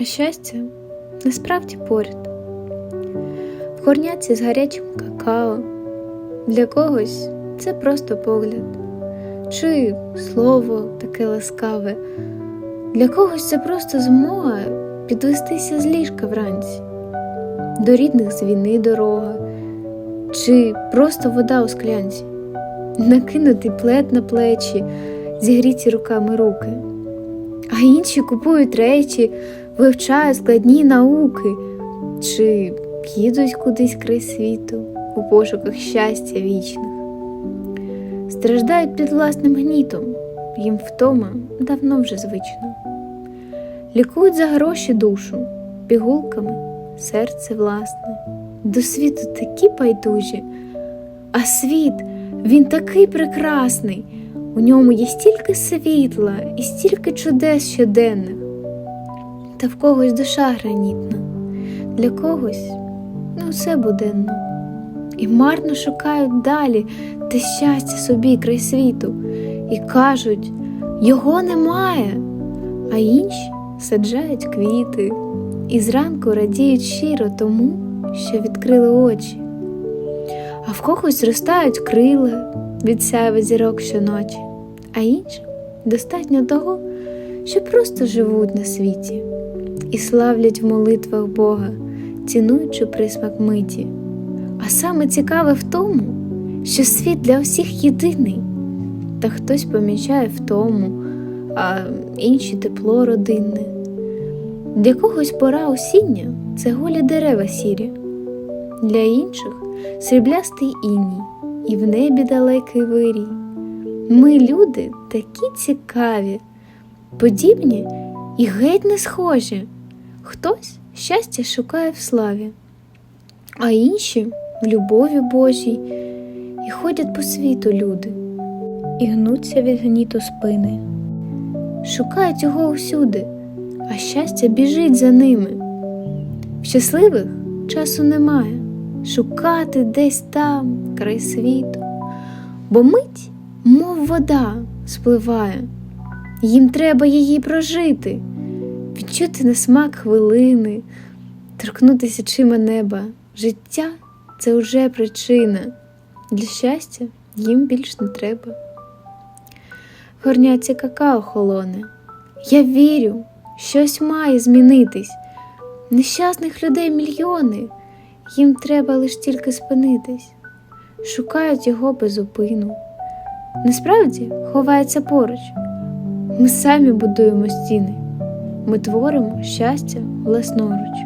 А щастя насправді поряд. В горняці з гарячим какао. Для когось це просто погляд, чи слово таке ласкаве. Для когось це просто змога підвестися з ліжка вранці, до рідних з війни дорога, чи просто вода у склянці, накинути плед на плечі, зігріті руками руки. А інші купують речі, вивчають складні науки, чи їдуть кудись край світу у пошуках щастя вічних. Страждають під власним гнітом, їм втома давно вже звично. Лікують за гроші душу, пігулками серце власне. До світу такі байдужі, а світ він такий прекрасний. У ньому є стільки світла і стільки чудес щоденних. Та в когось душа гранітна, для когось ну все буденно. І марно шукають далі те щастя собі край світу, і кажуть, його немає, а інші саджають квіти і зранку радіють щиро тому, що відкрили очі. А в когось зростають крила від сяйва зірок щоночі, а іншим достатньо того, що просто живуть на світі і славлять в молитвах Бога, цінуючи присмак миті. А саме цікаве в тому, що світ для всіх єдиний, та хтось помічає в тому, а інші тепло родинне. Для когось пора осіння це голі дерева сірі, для інших сріблястий іній і в небі далекий вирій. Ми, люди, такі цікаві, подібні і геть не схожі. Хтось щастя шукає в славі, а інші в любові Божій, і ходять по світу люди, і гнуться від гніту спини, шукають його усюди, а щастя біжить за ними. Щасливих часу немає шукати десь там край світу, бо мить, мов вода, спливає, їм треба її прожити, відчути на смак хвилини, торкнутися чима неба. Життя це вже причина. Для щастя їм більш не треба. Горняці какао холоне. Я вірю, щось має змінитись. Нещасних людей мільйони, їм треба лиш тільки спинитись, шукають його безупину. Насправді ховається поруч. Ми самі будуємо стіни, ми творимо щастя власноруч.